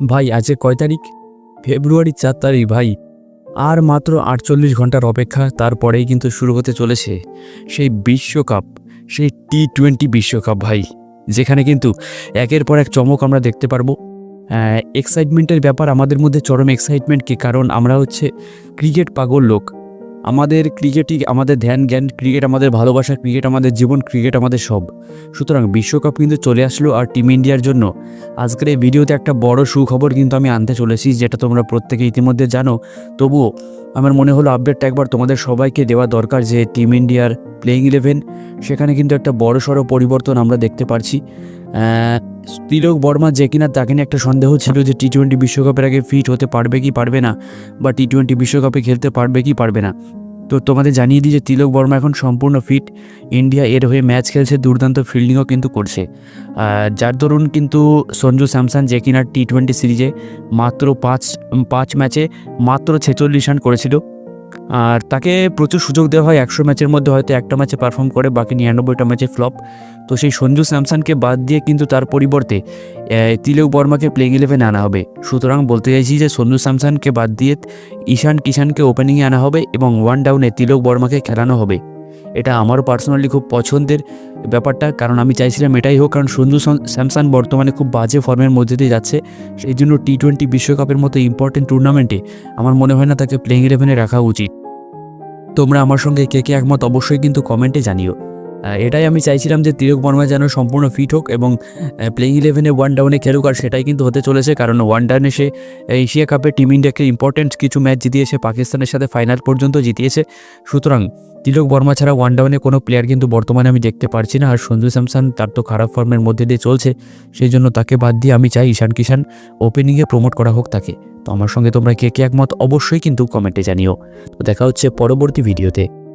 ভাই আজকে কয় তারিখ? ফেব্রুয়ারি চার তারিখ, ভাই। আর মাত্র আটচল্লিশ ঘণ্টার অপেক্ষা, তারপরেই কিন্তু শুরু হতে চলেছে সেই বিশ্বকাপ, সেই টি টোয়েন্টি বিশ্বকাপ, ভাই। যেখানে কিন্তু একের পর এক চমক আমরা দেখতে পারব। এক্সাইটমেন্টের ব্যাপার আমাদের মধ্যে চরম এক্সাইটমেন্ট কি, কারণ আমরা হচ্ছে ক্রিকেট পাগল লোক। আমাদের ক্রিকেটই আমাদের ধ্যান, জ্ঞান, ক্রিকেট আমাদের ভালোবাসা, ক্রিকেট আমাদের জীবন, ক্রিকেট আমাদের সব। সুতরাং বিশ্বকাপ কিন্তু চলে আসলো আর টিম ইন্ডিয়ার জন্য। আজকের এই ভিডিওতে একটা বড় সুখবর কিন্তু আমি আনতে চলেছি, যেটা তোমরা প্রত্যেকে ইতিমধ্যে জানো। তবুও আমার মনে হলো আপডেটটা একবার তোমাদের সবাইকে দেওয়া দরকার যে টিম ইন্ডিয়ার প্লেইং ইলেভেন সেখানে কিন্তু একটা বড় সড়ো পরিবর্তন আমরা দেখতে পারছি। তিলক বর্মা যে কিনা তাকে নিয়ে একটা সন্দেহ ছিল যে টি টোয়েন্টি বিশ্বকাপের আগে ফিট হতে পারবে কি পারবে না, বা টি টোয়েন্টি বিশ্বকাপে খেলতে পারবে কি পারবে না। তো তোমাদের জানিয়ে দিই যে তিলক বর্মা এখন সম্পূর্ণ ফিট ইন্ডিয়া এর হয়ে ম্যাচ খেলছে, দুর্দান্ত ফিল্ডিংও কিন্তু করছে। যার দরুন কিন্তু সঞ্জু স্যামসন যে কিনা টি টোয়েন্টি সিরিজে মাত্র পাঁচ পাঁচ ম্যাচে মাত্র ছেচল্লিশ রান করেছিল। আর তাকে প্রচুর সুযোগ দেওয়া হয়, একশো ম্যাচের মধ্যে হয়তো একটা ম্যাচে পারফর্ম করে, বাকি নিরানব্বইটা ম্যাচে ফ্লপ তো সেই সঞ্জু স্যামসানকে বাদ দিয়ে কিন্তু তার পরিবর্তে তিলক বর্মাকে প্লেইং ইলেভেনে আনা হবে। সুতরাং বলতে চাইছি যে সঞ্জু স্যামসানকে বাদ দিয়ে ঈশান কিষানকে ওপেনিংয়ে আনা হবে এবং ওয়ান ডাউনে তিলক বর্মাকে খেলানো হবে। এটা আমারও পার্সোনালি খুব পছন্দের ব্যাপারটা, কারণ আমি চাইছিলাম এটাই হোক, কারণ সুন্দর স্যামসাং বর্তমানে খুব বাজে ফর্মের মধ্যে দিয়ে যাচ্ছে। সেই জন্য টি টোয়েন্টি বিশ্বকাপের মতো ইম্পর্টেন্ট টুর্নামেন্টে আমার মনে হয় না তাকে প্লেইং ইলেভেনে রাখা উচিত। তোমরা আমার সঙ্গে কে কে একমত অবশ্যই কিন্তু কমেন্টে জানিও। এটাই আমি চাইছিলাম যে তিলক বর্মা যেন সম্পূর্ণ ফিট হোক এবং প্লেইং ইলেভেনে ওয়ান ডাউনে খেলুক, আর সেটাই কিন্তু হতে চলেছে, কারণ ওয়ান ডাউনে সে এশিয়া কাপে টিম ইন্ডিয়াকে ইম্পর্টেন্ট কিছু ম্যাচ জিতিয়েছে, পাকিস্তানের সাথে ফাইনাল পর্যন্ত জিতিয়েছে। সুতরাং, তিলক বর্মা ছাড়া ওয়ান ডাউনে কোনো প্লেয়ার কিন্তু বর্তমানে আমি দেখতে পারছি না, আর সঞ্জু স্যামসান তার তো খারাপ ফর্মের মধ্যে দিয়ে চলছে, সেই জন্য তাকে বাদ দিয়ে আমি চাই ঈশান কিষান ওপেনিংয়ে প্রমোট করা হোক তাকে। তো আমার সঙ্গে তোমরা কে কে একমত অবশ্যই কিন্তু কমেন্টে জানিও। তো দেখা হচ্ছে পরবর্তী ভিডিওতে